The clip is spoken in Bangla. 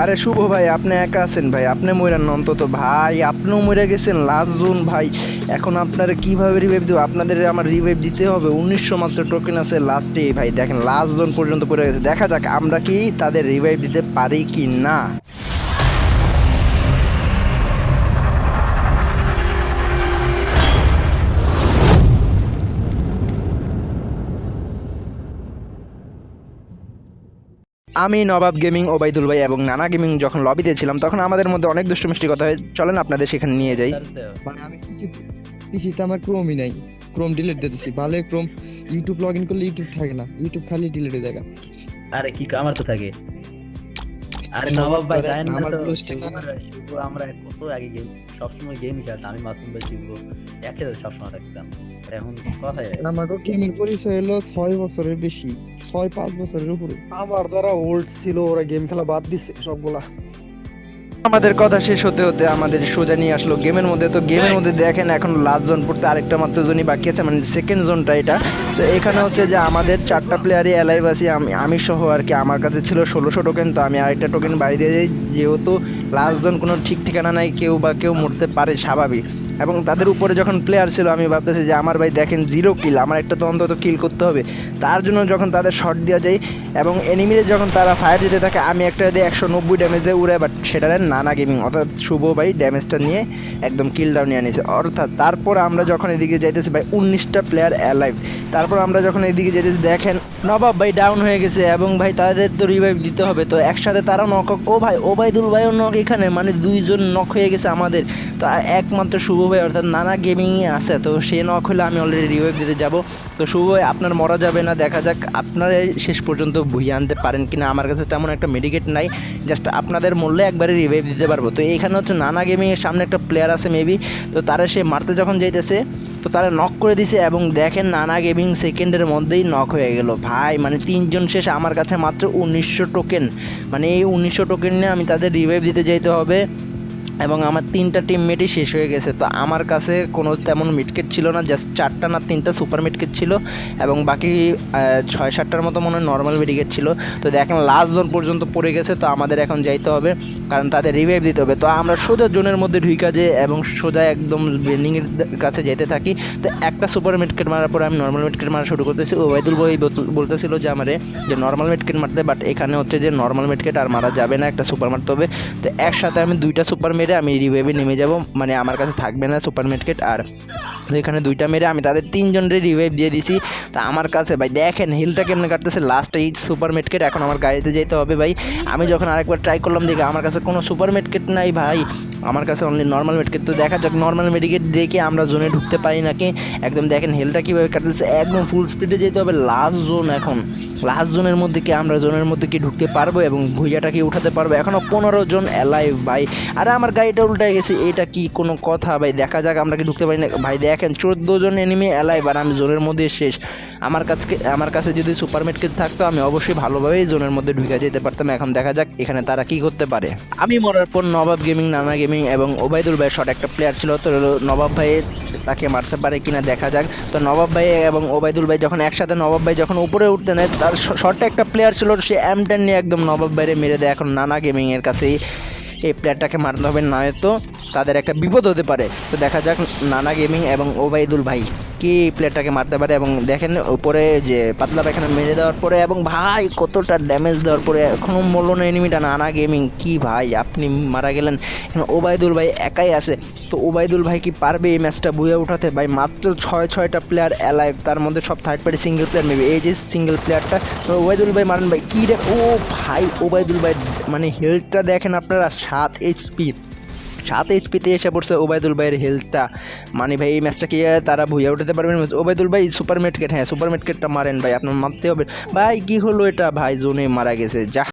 আরে শুভ ভাই, আপনি একা আছেন ভাই? আপনি মরেন অন্তত ভাই, আপনিও মরে গেছেন লাস্ট জুন ভাই। এখন আপনারা কীভাবে রিভাইভ দেব? আপনাদের আমার রিভাইভ দিতে হবে। উনিশশো মাত্র টোকেন আছে লাস্টে ভাই। দেখেন লাস্ট জুন পর্যন্ত পড়ে গেছে। দেখা যাক, আমরা কি তাদের রিভাইভ দিতে পারি কি না আমি নবাব গেমিং ওবায়দুল ভাই এবং নানা গেমিং যখন লবিতে ছিলাম তখন আমাদের মধ্যে অনেক দুষ্ট মিষ্টি কথা হয়। চলেন আপনাদের সেখানে নিয়ে যাই। মানে আমি পিসিতে পিসিতে আমার ক্রোমই নাই। ক্রোম ডিলিট দিয়ে দিছি। ভালো ক্রোম ইউটিউব লগ ইন করলে ইউটিউব থাকে না। ইউটিউব খালি ডিলিট হয়ে যায় আরে কি আমার তো থাকে। আরে নবাব ভাই জানেন না তো? আমরা কত আগে গেম সবসময় গেম খেলতাম আমি মাসুম ভাই একসাথে সবসময় থাকতাম। এখন গেমের পরিচয় হলো ছয় বছরের বেশি ছয় পাঁচ বছরের উপরে। আবার যারা ওল্ড ছিল ওরা গেম খেলা বাদ দিছে সবগুলা। আমাদের কথা শেষ হতে হতে আমাদের সোজা নিয়ে আসলো গেমের মধ্যে। তো গেমের মধ্যে দেখেন এখন লাস্ট জোন পড়তে আরেকটা মাত্র জোনই বাকি আছে মানে সেকেন্ড জোনটা এটা। তো এখানে হচ্ছে যে আমাদের চারটা প্লেয়ারই অ্যালাইভ আছি আমি আমি সহ আর কি আমার কাছে ছিল ষোলোশো টোকেন তো আমি আরেকটা টোকেন বাড়ি দিয়ে যাই যেহেতু লাস্ট জোন কোনো ঠিক ঠিকানা নাই কেউ বা কেউ মরতে পারে স্বাভাবিক। এবং তাদের উপরে যখন প্লেয়ার ছিল, আমি ভাবতেছি যে আমার ভাই দেখেন জিরো কিল আমার একটা তো অন্তত কিল করতে হবে। তার জন্য যখন তাদের শট দেওয়া যায় এবং এনিমিরে যখন তারা ফায়ার দিতে থাকে, আমি একটা দিয়ে একশো নব্বই ড্যামেজ দিয়ে উড়ে বাট সেটারে নানা গেমিং অর্থাৎ শুভ ভাই ড্যামেজটা নিয়ে একদম কিল ডাউন নিয়ে নিয়েছে অর্থাৎ তারপর আমরা যখন এদিকে যাইতেছি, ভাই উনিশটা প্লেয়ার অ্যালাইভ তারপর আমরা যখন এদিকে যেতেছি দেখেন নবাব ভাই ডাউন হয়ে গেছে এবং ভাই তাদের তো রিভাইভ দিতে হবে। তো একসাথে তারা নক ও ভাই ও ভাই ওবায়দুল ভাইও নক এখানে মানে দুইজন নক হয়ে গেছে আমাদের। তো একমাত্র শুভ ভাই অর্থাৎ নানা গেমিংয়ে আছে, তো সে নক হলে আমি অলরেডি রিভাইভ দিতে যাব। তো শুভ আপনার মরা যাবে না, দেখা যাক আপনারাই শেষ পর্যন্ত ভুইয়ে আনতে পারেন কিনা। আমার কাছে তেমন একটা মেডিকেট নাই জাস্ট আপনাদের মূল্যে একবারে রিভাইভ দিতে পারব। তো এখানে হচ্ছে নানা গেমিংয়ের সামনে একটা প্লেয়ার আছে মেবি তো তারা সে মারতে যখন যাইতেছে, তো তারা নক করে দিছে এবং দেখেন নানা গেমিং সেকেন্ডের মধ্যেই নক হয়ে গেল। ভাই মানে তিনজন শেষ, আমার কাছে মাত্র উনিশশো টোকেন মানে এই উনিশশো টোকেন নিয়ে আমি তাদের রিভাইভ দিতে যাইতে হবে। এবং আমার তিনটা টিমমেটই শেষ হয়ে গেছে। তো আমার কাছে কোনো তেমন মিটকেট ছিল না জাস্ট চারটা না তিনটা সুপার মিটকেট ছিল এবং বাকি ছয় সাতটার মতো মনে হয় নর্মাল মেডিকেট ছিল। তো দেখেন লাস্ট জোন পর্যন্ত পড়ে গেছে, তো আমাদের এখন যাইতে হবে, কারণ তাদের রিভাইভ দিতে হবে। তো আমরা সোজা জোনের মধ্যে ঢুইকা যে এবং সোজা একদম বিল্ডিংয়ের কাছে যেতে থাকি। তো একটা সুপার মিটকেট মারার পরে আমি নর্মাল মিটকেট মারা শুরু করতেছি। ওবায়দুল বল- বলতেছিল যে আমারে যে নর্মাল মিটকেট মারতে বাট এখানে হচ্ছে যে নর্মাল মিটকেট আর মারা যাবে না, একটা সুপার মারতে হবে। তো একসাথে আমি দুইটা সুপার মেরে আমি রিভাইভে নেমে যাব। মানে আমার কাছে থাকবে না সুপার মার্কেট আর এখানে দুইটা মেরে আমি তাদের তিনজনের রিভাইভ দিয়ে দিছি। তা আমার কাছে ভাই, দেখেন হিলটা কেমনে কাটতেছে। লাস্ট এই সুপার মেটকেট এখন আমার গাড়িতে যেতে হবে ভাই। আমি যখন আরেকবার ট্রাই করলাম, দেখে আমার কাছে কোনো সুপার মেটকেট নাই ভাই। আমার কাছে অনলি নর্মাল মেটকেট তো দেখা যাক নর্মাল মেডিকেট দেখে আমরা জোনে ঢুকতে পারি নাকি? একদম দেখেন হেলটা কীভাবে কাটতেছে। একদম ফুল স্পিডে যেতে হবে। লাস্ট জোন এখন। লাস্ট জোনের মধ্যে কি আমরা জোনের মধ্যে কি ঢুকতে পারব এবং ভুইয়াটা কি উঠাতে পারব? এখনও পনেরো জন অ্যালাইভ ভাই। আরে আমার গাড়িটা উল্টায় গেছে, এটা কি কোনো কথা? ভাই, দেখা যাক আমরা কি ঢুকতে পারি না। ভাই, দেখেন, চোদ্দ জন এনিমি অ্যালাইভ আর আমি জোনের মধ্যে শেষ। আমার কাছে আমার কাছে যদি সুপার মেটকেট থাকতো, আমি অবশ্যই ভালোভাবেই জোনের মধ্যে ঢুকে যেতে পারতাম। এখন দেখা যাক এখানে তারা কি করতে পারে। আমি মরার পর নবাব গেমিং নানা গেমিং এবং ওবায়দুল ভাই শট একটা প্লেয়ার ছিল। তো নবাব ভাই তাকে মারতে পারে কিনা দেখা যাক। তো নবাব ভাই এবং ওবায়দুল ভাই যখন একসাথে, নবাব ভাই যখন উপরে উঠতে নেয় শটে একটা প্লেয়ার ছিল, সে এম টেন নিয়ে একদম নবাব বাইরে মেরে দেয়। এখন নানা গেমিংয়ের কাছেই এই প্লেয়ারটাকে মারতে হবে, নয়তো তাদের একটা বিপদ হতে পারে। তো দেখা যাক নানা গেমিং এবং ওবায়দুল ভাই। কি প্লেয়ারটাকে মারতে পারে এবং দেখেন উপরে যে পাতলা পায়খানা মেরে দেওয়ার পরে এবং ভাই কতটা ড্যামেজ দেওয়ার পরে এখনও মরল না এনিমিটা নানা গেমিং কি ভাই আপনি মারা গেলেন। এখন ওবায়দুল ভাই একাই আছে। তো ওবায়দুল ভাই কি পারবে এই ম্যাচটা বুয়ে উঠাতে? ভাই মাত্র ছয়, ছয়টা প্লেয়ার অ্যালাইভ তার মধ্যে সব third party single player maybe এই যে সিঙ্গেল প্লেয়ারটা তো ওবায়দুল ভাই মারেন ভাই। কী রে, ও ভাই, ওবায়দুল ভাই মানে হেলথটা দেখেন আপনারা, সাত এইচপি সাত এইচপিতে এসে পড়ছে ওবায়দুল ভাইয়ের হেলথটা মানে ভাই, এই ম্যাচটা কি তারা ভুইয়া উঠাতে পারবেন ওবায়দুল ভাই সুপার মেটকেট হ্যাঁ সুপার মেটকেটটা মারেন ভাই, আপনার মারতে হবে। ভাই, কি হলো এটা? ভাই, জোনে মারা গেছে যা